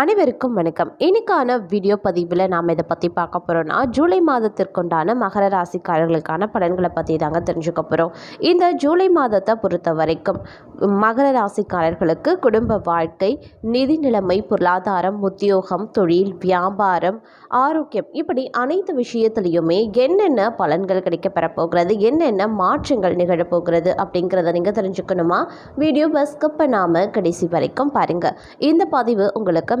அனைவருக்கும் வணக்கம். இன்னைக்கான வீடியோ பதிவில் நாம் இதை பற்றி பார்க்க போகிறோம்னா ஜூலை மாதத்திற்குண்டான மகர ராசிக்காரர்களுக்கான பலன்களை பற்றி தாங்க தெரிஞ்சுக்க போகிறோம் இந்த ஜூலை மாதத்தை பொறுத்த வரைக்கும் மகர ராசிக்காரர்களுக்கு குடும்ப வாழ்க்கை நிதி நிலைமை பொருளாதாரம் உத்தியோகம் தொழில் வியாபாரம் ஆரோக்கியம் இப்படி அனைத்து விஷயத்துலையுமே என்னென்ன பலன்கள் கிடைக்கப்பெற போகிறது என்னென்ன மாற்றங்கள் நிகழப்போகிறது அப்படிங்கிறத நீங்கள் தெரிஞ்சுக்கணுமா? வீடியோ ஸ்கிப் பண்ணாமல் கடைசி வரைக்கும் பாருங்கள் இந்த பதிவு உங்களுக்கு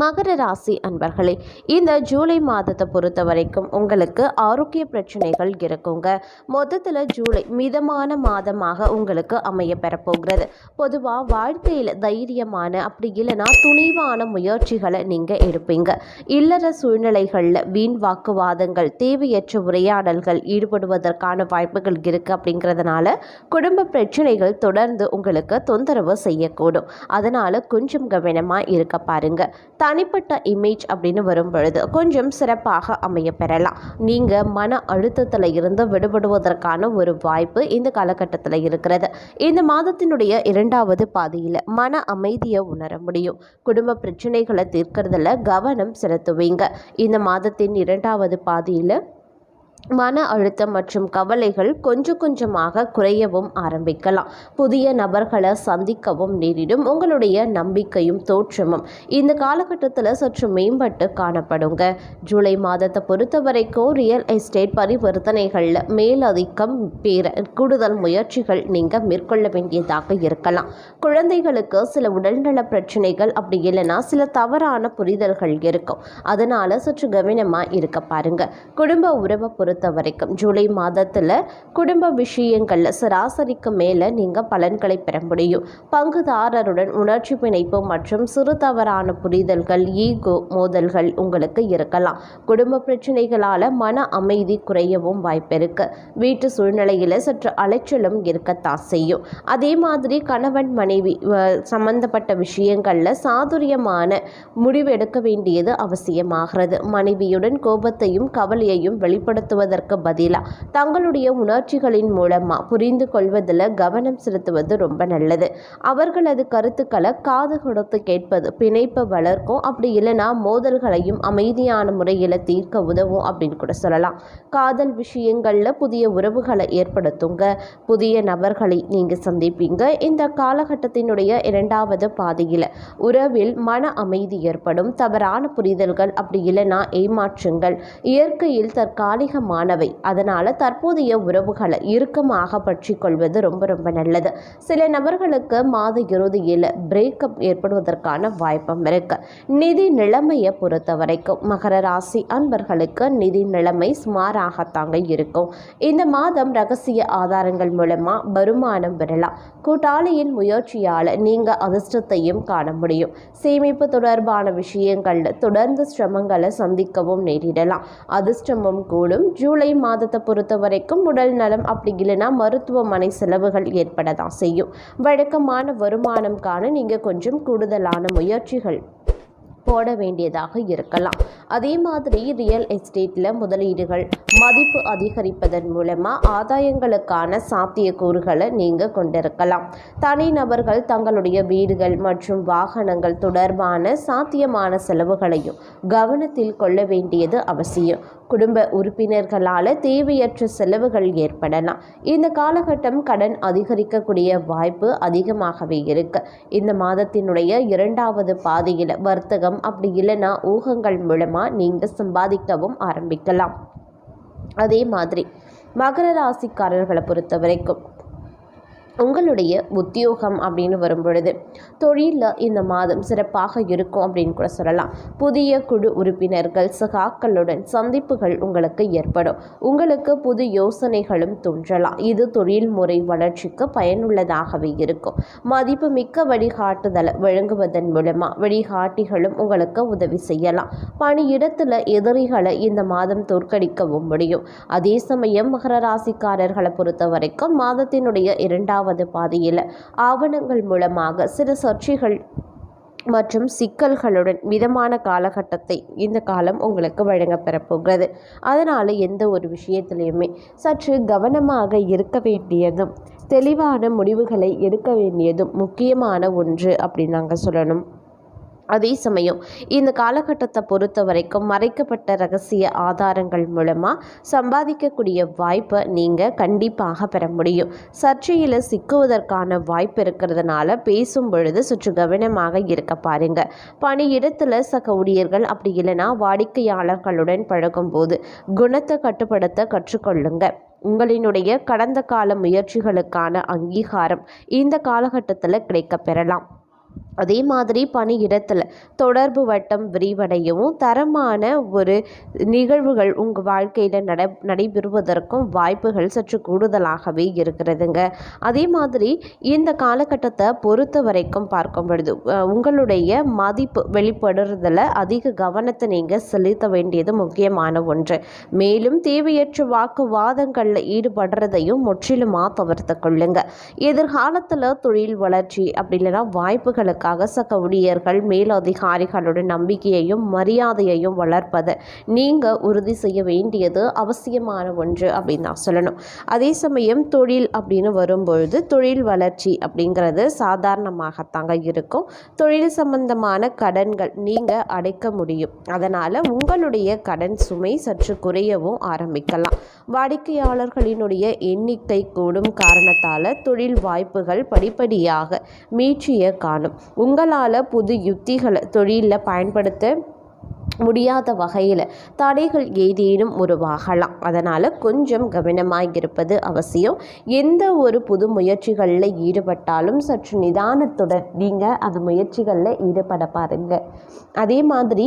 மகர ராசி அன்பர்களே இந்த ஜூலை மாதத்தை பொறுத்த வரைக்கும் உங்களுக்கு ஆரோக்கிய பிரச்சனைகள் இருக்குங்க. மொத்தத்தில் ஜூலை மிதமான மாதமாக உங்களுக்கு அமைய பெறப்போகிறது. பொதுவாக வாழ்க்கையில் தைரியமான அப்படி இல்லைன்னா துணிவான முயற்சிகளை நீங்கள் எடுப்பீங்க. இல்லற சூழ்நிலைகளில் வீண் வாக்குவாதங்கள் தேவையற்ற உரையாடல்கள் ஈடுபடுவதற்கான வாய்ப்புகள் இருக்குது அப்படிங்கிறதுனால குடும்ப பிரச்சனைகள் தொடர்ந்து உங்களுக்கு தொந்தரவு செய்யக்கூடும். அதனால் கொஞ்சம் கவனமாக இருக்க பாருங்கள் தனிப்பட்ட இமேஜ் அப்படின்னு வரும் பொழுது கொஞ்சம் சிறப்பாக அமைய பெறலாம். நீங்கள் மன அழுத்தத்தில் இருந்து விடுபடுவதற்கான ஒரு வாய்ப்பு இந்த காலகட்டத்தில் இருக்கிறது. இந்த மாதத்தினுடைய இரண்டாவது பாதியில் மன அமைதியை உணர முடியும். குடும்ப பிரச்சனைகளை தீர்க்கறதுல கவனம் செலுத்துவீங்க. இந்த மாதத்தின் இரண்டாவது பாதியில் மன அழுத்தம் மற்றும் கவலைகள் கொஞ்சம் கொஞ்சமாக குறையவும் ஆரம்பிக்கலாம். புதிய நபர்களை சந்திக்கவும் நேரிடும். உங்களுடைய நம்பிக்கையும் தோற்றமும் இந்த காலகட்டத்தில் சற்று மேம்பட்டு காணப்படுங்க. ஜூலை மாதத்தை பொறுத்த வரைக்கும் ரியல் எஸ்டேட் பரிவர்த்தனைகளில் மேலதிக்கம் பேர கூடுதல் முயற்சிகள் நீங்கள் மேற்கொள்ள வேண்டியதாக இருக்கலாம். குழந்தைகளுக்கு சில உடல்நல பிரச்சனைகள் அப்படி இல்லைன்னா சில தவறான புரிதல்கள் இருக்கும். அதனால சற்று கவனமாக இருக்க பாருங்கள் குடும்ப உறவை பொறுத்த வரைக்கும் ஜூலை மாதத்தில் குடும்ப விஷயங்களில் சராசரிக்கு மேலே நீங்கள் பலன்களை பெற முடியும். பங்குதாரருடன் உணர்ச்சி பிணைப்பு மற்றும் சிறு தவறான புரிதல்கள் ஈகோ மோதல்கள் உங்களுக்கு இருக்கலாம். குடும்ப பிரச்சனைகளால் மன அமைதி குறையவும் வாய்ப்பிருக்கு வீட்டு சூழ்நிலையில் சற்று அலைச்சலும் இருக்கத்தான் செய்யும். அதே மாதிரி கணவன் மனைவி சம்பந்தப்பட்ட விஷயங்களில் சாதுரியமான முடிவெடுக்க வேண்டியது அவசியமாகிறது. மனைவியுடன் கோபத்தையும் கவலையையும் வெளிப்படுத்துவதற்கு பதிலாக தங்களுடைய உணர்ச்சிகளின் மூலமாக புரிந்து கொள்வதில் கவனம் செலுத்துவது ரொம்ப நல்லது. அவர்களது கருத்துக்களை காது கொடுத்து கேட்பது பிணைப்பை வளர்க்கும். அப்படி இல்லைன்னா மோதல்களையும் அமைதியான முறையில் தீர்க்க உதவும் அப்படின்னு கூட சொல்லலாம். காதல் விஷயங்களில் புதிய உறவுகளை ஏற்படுத்துங்க. புதிய நபர்களை நீங்கள் சந்திப்பீங்க. இந்த காலகட்டத்தினுடைய இரண்டாவது பாதையில் உறவில் மன அமைதி ஏற்படும். தவறான புரிதல்கள் அப்படி இல்லைன்னா ஏமாற்றுங்கள். இயற்கையில் முக்கியமானவை அதனால் தற்போதைய உறவுகளை இறுக்கமாக பற்றி கொள்வது ரொம்ப ரொம்ப நல்லது. சில நபர்களுக்கு மாத இறுதியில் பிரேக்கப் ஏற்படுவதற்கான வாய்ப்பும் இருக்கு. நிதி நிலைமையை பொறுத்த வரைக்கும் மகர ராசி அன்பர்களுக்கு நிதி நிலைமை சுமாராகத்தாங்க இருக்கும். இந்த மாதம் ரகசிய ஆதாரங்கள் மூலமா வருமானம் பெறலாம். கூட்டாளியின் முயற்சியால் நீங்கள் அதிர்ஷ்டத்தையும் காண முடியும். சேமிப்பு தொடர்பான விஷயங்களில் தொடர்ந்து சிரமங்களை சந்திக்கவும் நேரிடலாம். அதிர்ஷ்டமும் கூடும் ஜூலை மாதத்தை பொறுத்த வரைக்கும் உடல் நலம் அப்படி இல்லைன்னா மருத்துவமனை செலவுகள் ஏற்பட தான் செய்யும். வழக்கமான வருமானம் காண நீங்கள் கொஞ்சம் கூடுதலான முயற்சிகள் போட வேண்டியதாக இருக்கலாம். அதே மாதிரி ரியல் எஸ்டேட்டில் முதலீடுகள் மதிப்பு அதிகரிப்பதன் மூலமாக ஆதாயங்களுக்கான சாத்தியக்கூறுகளை நீங்கள் கொண்டிருக்கலாம். தனிநபர்கள் தங்களுடைய வீடுகள் மற்றும் வாகனங்கள் தொடர்பான சாத்தியமான செலவுகளையும் கவனத்தில் கொள்ள வேண்டியது அவசியம். குடும்ப உறுப்பினர்களால் தேவையற்ற செலவுகள் ஏற்படலாம். இந்த காலகட்டம் கடன் அதிகரிக்கக்கூடிய வாய்ப்பு அதிகமாகவே இருக்கு. இந்த மாதத்தினுடைய இரண்டாவது பாதையில் வர்த்தகம் அப்படி இல்லைன்னா ஊகங்கள் மூலமாக நீங்கள் சம்பாதிக்கவும் ஆரம்பிக்கலாம். அதே மாதிரி மகர ராசிக்காரர்களை பொறுத்த வரைக்கும் உங்களுடைய உத்தியோகம் அப்படின்னு வரும் பொழுது தொழிலில் இந்த மாதம் சிறப்பாக இருக்கும் அப்படின்னு கூட சொல்லலாம். புதிய குழு உறுப்பினர்கள் சகாக்களுடன் சந்திப்புகள் உங்களுக்கு ஏற்படும். உங்களுக்கு புது யோசனைகளும் தோன்றலாம். இது தொழில் முறை வளர்ச்சிக்கு பயனுள்ளதாகவே இருக்கும். மதிப்பு மிக்க வழிகாட்டுதலை வழங்குவதன் மூலமாக வழிகாட்டிகளும் உங்களுக்கு உதவி செய்யலாம். பணியிடத்தில் எதிரிகளை இந்த மாதம் தோற்கடிக்கவும் முடியும். அதே சமயம் மகர ராசிக்காரர்களை பொறுத்த வரைக்கும் மாதத்தினுடைய இரண்டாவது பாதியில் ஆவணங்கள் மூலமாக சில சர்ச்சைகள் மற்றும் சிக்கல்களுடன் மிதமான காலகட்டத்தை இந்த காலம் உங்களுக்கு வழங்கப்பெறப்போகிறது அதனால் எந்த ஒரு விஷயத்திலையுமே சற்று கவனமாக இருக்க வேண்டியதும் தெளிவான முடிவுகளை எடுக்க வேண்டியதும் முக்கியமான ஒன்று அப்படின்னு நாங்கள் சொல்லணும். அதே சமயம் இந்த காலகட்டத்தை பொறுத்த வரைக்கும் மறைக்கப்பட்ட ரகசிய ஆதாரங்கள் மூலமாக சம்பாதிக்கக்கூடிய வாய்ப்பை நீங்கள் கண்டிப்பாக பெற முடியும். சர்ச்சையில் சிக்குவதற்கான வாய்ப்பு இருக்கிறதுனால பேசும் பொழுது சற்று கவனமாக இருக்க பாருங்க. பணியிடத்தில் சக ஊழியர்கள் அப்படி இல்லைன்னா வாடிக்கையாளர்களுடன் பழகும்போது குணத்தை கட்டுப்படுத்த கற்றுக்கொள்ளுங்க. உங்களினுடைய கடந்த கால முயற்சிகளுக்கான அங்கீகாரம் இந்த காலகட்டத்தில் கிடைக்கப் பெறலாம். அதே மாதிரி பணியிடத்தில் தொடர்பு வட்டம் விரிவடையவும் தரமான ஒரு நிகழ்வுகள் உங்கள் வாழ்க்கையில் நட நடைபெறுவதற்கும் வாய்ப்புகள் சற்று கூடுதலாகவே இருக்கிறதுங்க. அதே மாதிரி இந்த காலகட்டத்தை பொறுத்த வரைக்கும் பார்க்கும் பொழுது உங்களுடைய மதிப்பு வெளிப்படுறதில் அதிக கவனத்தை நீங்கள் செலுத்த வேண்டியது முக்கியமான ஒன்று. மேலும் தேவையற்ற வாக்குவாதங்களில் ஈடுபடுறதையும் முற்றிலுமாக தவிர்த்து கொள்ளுங்க. எதிர்காலத்தில் தொழில் வளர்ச்சி அப்படி இல்லைன்னா வாய்ப்புகள் அவர்களுக்காக சக ஊழியர்கள் மேலதிகாரிகளுடைய நம்பிக்கையையும் மரியாதையையும் வளர்ப்பதை. நீங்கள் உறுதி செய்ய வேண்டியது அவசியமான ஒன்று அப்படின்னு தான் சொல்லணும். அதே சமயம் தொழில் அப்படின்னு வரும்பொழுது தொழில் வளர்ச்சி அப்படிங்கிறது சாதாரணமாகத்தாங்க இருக்கும். தொழில் சம்பந்தமான கடன்கள் நீங்கள் அடைக்க முடியும். அதனால் உங்களுடைய கடன் சுமை சற்று குறையவும் ஆரம்பிக்கலாம். வாடிக்கையாளர்களினுடைய எண்ணிக்கை கூடும் காரணத்தால் தொழில் வாய்ப்புகள் படிப்படியாக மீட்சியை காணும். உங்களால் புது யுத்திகளை தொழிலில் பயன்படுத்த முடியாத வகையில் தடைகள் ஏதேனும் உருவாகலாம். அதனால் கொஞ்சம் கவனமாக இருப்பது அவசியம். எந்த ஒரு புது முயற்சிகளில் ஈடுபட்டாலும் சற்று நிதானத்துடன் நீங்கள் அந்த முயற்சிகளில் ஈடுபட பாருங்கள் அதே மாதிரி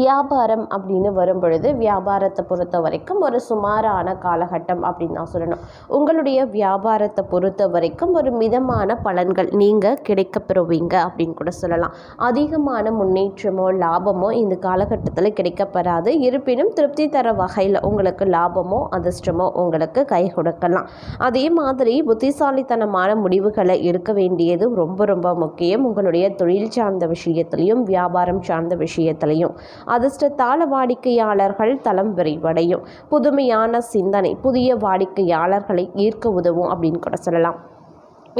வியாபாரம் அப்படின்னு வரும் பொழுது வியாபாரத்தை பொறுத்த வரைக்கும் ஒரு சுமாரான காலகட்டம் அப்படின்னு தான் சொல்லணும். உங்களுடைய வியாபாரத்தை பொறுத்த வரைக்கும் ஒரு மிதமான பலன்கள் நீங்கள் கிடைக்க பெறுவீங்க அப்படின்னு கூட சொல்லலாம். அதிகமான முன்னேற்றமோ லாபமோ இந்த காலகட்டத்தில் கிடைக்கப்பெறாது இருப்பினும் திருப்தி தர வகையில் உங்களுக்கு லாபமோ அதிர்ஷ்டமோ உங்களுக்கு கை கொடுக்கலாம். அதே மாதிரி புத்திசாலித்தனமான முடிவுகளை எடுக்க வேண்டியது ரொம்ப ரொம்ப முக்கியம். உங்களுடைய தொழில் சார்ந்த விஷயத்திலையும் வியாபாரம் சார்ந்த விஷயத்திலையும். அதிர்ஷ்டத்தால வாடிக்கையாளர்கள் தளம் விரிவடையும். புதுமையான சிந்தனை புதிய வாடிக்கையாளர்களை ஈர்க்க உதவும் அப்படின்னு கூட சொல்லலாம்.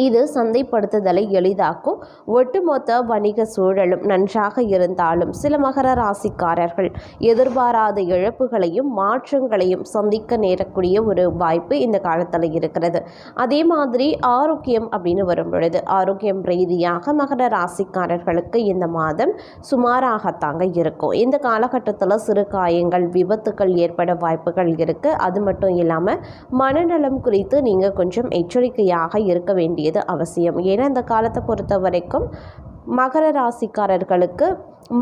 இது சந்தைப்படுத்துதலை எளிதாக்கும். ஒட்டுமொத்த வணிக சூழலும் நன்றாக இருந்தாலும் சில மகர ராசிக்காரர்கள் எதிர்பாராத இழப்புகளையும் மாற்றங்களையும் சந்திக்க நேரக்கூடிய ஒரு வாய்ப்பு இந்த காலத்தில் இருக்கிறது. அதே மாதிரி ஆரோக்கியம் அப்படின்னு வரும் பொழுது ஆரோக்கியம் ரீதியாக மகர ராசிக்காரர்களுக்கு இந்த மாதம் சுமாராகத்தாங்க இருக்கும். இந்த காலகட்டத்தில் சிறு காயங்கள் விபத்துக்கள் ஏற்பட வாய்ப்புகள் இருக்குது அது மட்டும் இல்லாமல் மனநலம் குறித்து நீங்கள் கொஞ்சம் எச்சரிக்கையாக இருக்க வேண்டியது அவசியம். ஏன்னா இந்த காலத்தை பொறுத்த வரைக்கும் மகர ராசிக்காரர்களுக்கு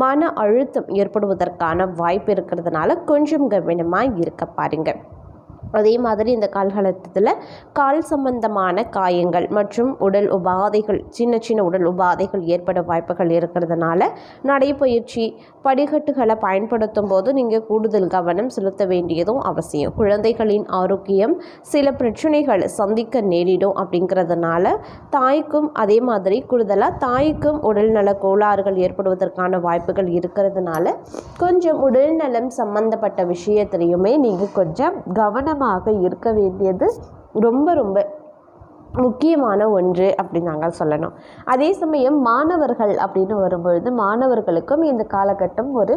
மன அழுத்தம் ஏற்படுவதற்கான வாய்ப்பு இருக்கிறதுனால கொஞ்சம் கவனமாக இருக்க பாருங்க. அதே மாதிரி இந்த காலகட்டத்தில் கால் சம்பந்தமான காயங்கள் மற்றும் உடல் உபாதைகள் சின்ன சின்ன உடல் உபாதைகள் ஏற்பட வாய்ப்புகள் இருக்கிறதுனால நடைப்பயிற்சி படிக்கட்டுகளை பயன்படுத்தும் போது நீங்கள் கூடுதல் கவனம் செலுத்த வேண்டியதும் அவசியம். குழந்தைகளின் ஆரோக்கியம் சில பிரச்சனைகளை சந்திக்க நேரிடும் அப்படிங்கிறதுனால தாய்க்கும் அதே மாதிரி கூடுதலாக தாய்க்கும் உடல்நல கோளாறுகள் ஏற்படுவதற்கான வாய்ப்புகள் இருக்கிறதுனால கொஞ்சம் உடல்நலம் சம்பந்தப்பட்ட விஷயத்துலையுமே நீங்கள் கொஞ்சம் கவனம் கவனமாக இருக்க வேண்டியது ரொம்ப ரொம்ப முக்கியமான ஒன்று அப்படின்னு நாங்கள் சொல்லணும். அதே சமயம் மாணவர்கள் அப்படின்னு வரும்பொழுது மாணவர்களுக்கும் இந்த காலகட்டம் ஒரு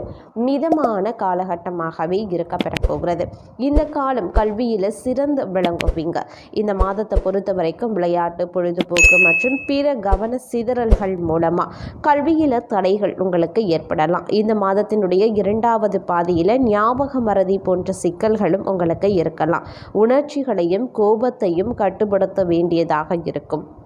மிதமான காலகட்டமாகவே இருக்க பெறப்போகிறது. இந்த காலம் கல்வியில் சிறந்து விளங்குவீங்க இந்த மாதத்தை பொறுத்த வரைக்கும் விளையாட்டு பொழுதுபோக்கு மற்றும் பிற கவன சிதறல்கள் மூலமாக கல்வியில் தடைகள் உங்களுக்கு ஏற்படலாம். இந்த மாதத்தினுடைய இரண்டாவது பாதியில் ஞாபக மறதி போன்ற சிக்கல்களும் உங்களுக்கு இருக்கலாம். உணர்ச்சிகளையும் கோபத்தையும் கட்டுப்படுத்த வேண்டியதாக இருக்கும்.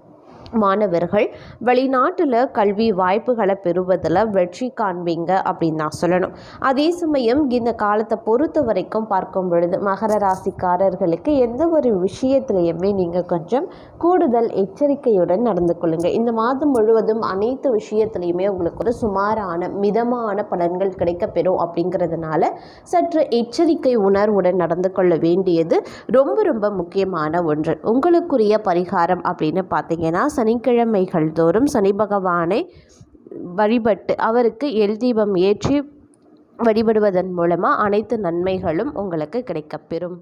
மாணவர்கள் வெளிநாட்டில் கல்வி வாய்ப்புகளை பெறுவதில் வெற்றி காண்பீங்க அப்படின்னு நான் சொல்லணும். அதே சமயம் இந்த காலத்தை பொறுத்த வரைக்கும் பார்க்கும் பொழுது மகர ராசிக்காரர்களுக்கு எந்த ஒரு விஷயத்துலையுமே நீங்கள் கொஞ்சம் கூடுதல் எச்சரிக்கையுடன் நடந்து கொள்ளுங்கள் இந்த மாதம் முழுவதும் அனைத்து விஷயத்துலையுமே உங்களுக்கு ஒரு சுமாரான மிதமான பலன்கள் கிடைக்கப்பெறும் அப்படிங்கிறதுனால சற்று எச்சரிக்கை உணர்வுடன் நடந்து கொள்ள வேண்டியது ரொம்ப ரொம்ப முக்கியமான ஒன்று. உங்களுக்குரிய பரிகாரம் அப்படின்னு பார்த்தீங்கன்னா சனிக்கிழமைகள் தோறும் சனி பகவானை வழிபட்டு அவருக்கு எல் தீபம் ஏற்றி வழிபடுவதன் மூலமாக அனைத்து நன்மைகளும் உங்களுக்கு கிடைக்கப்பெறும்.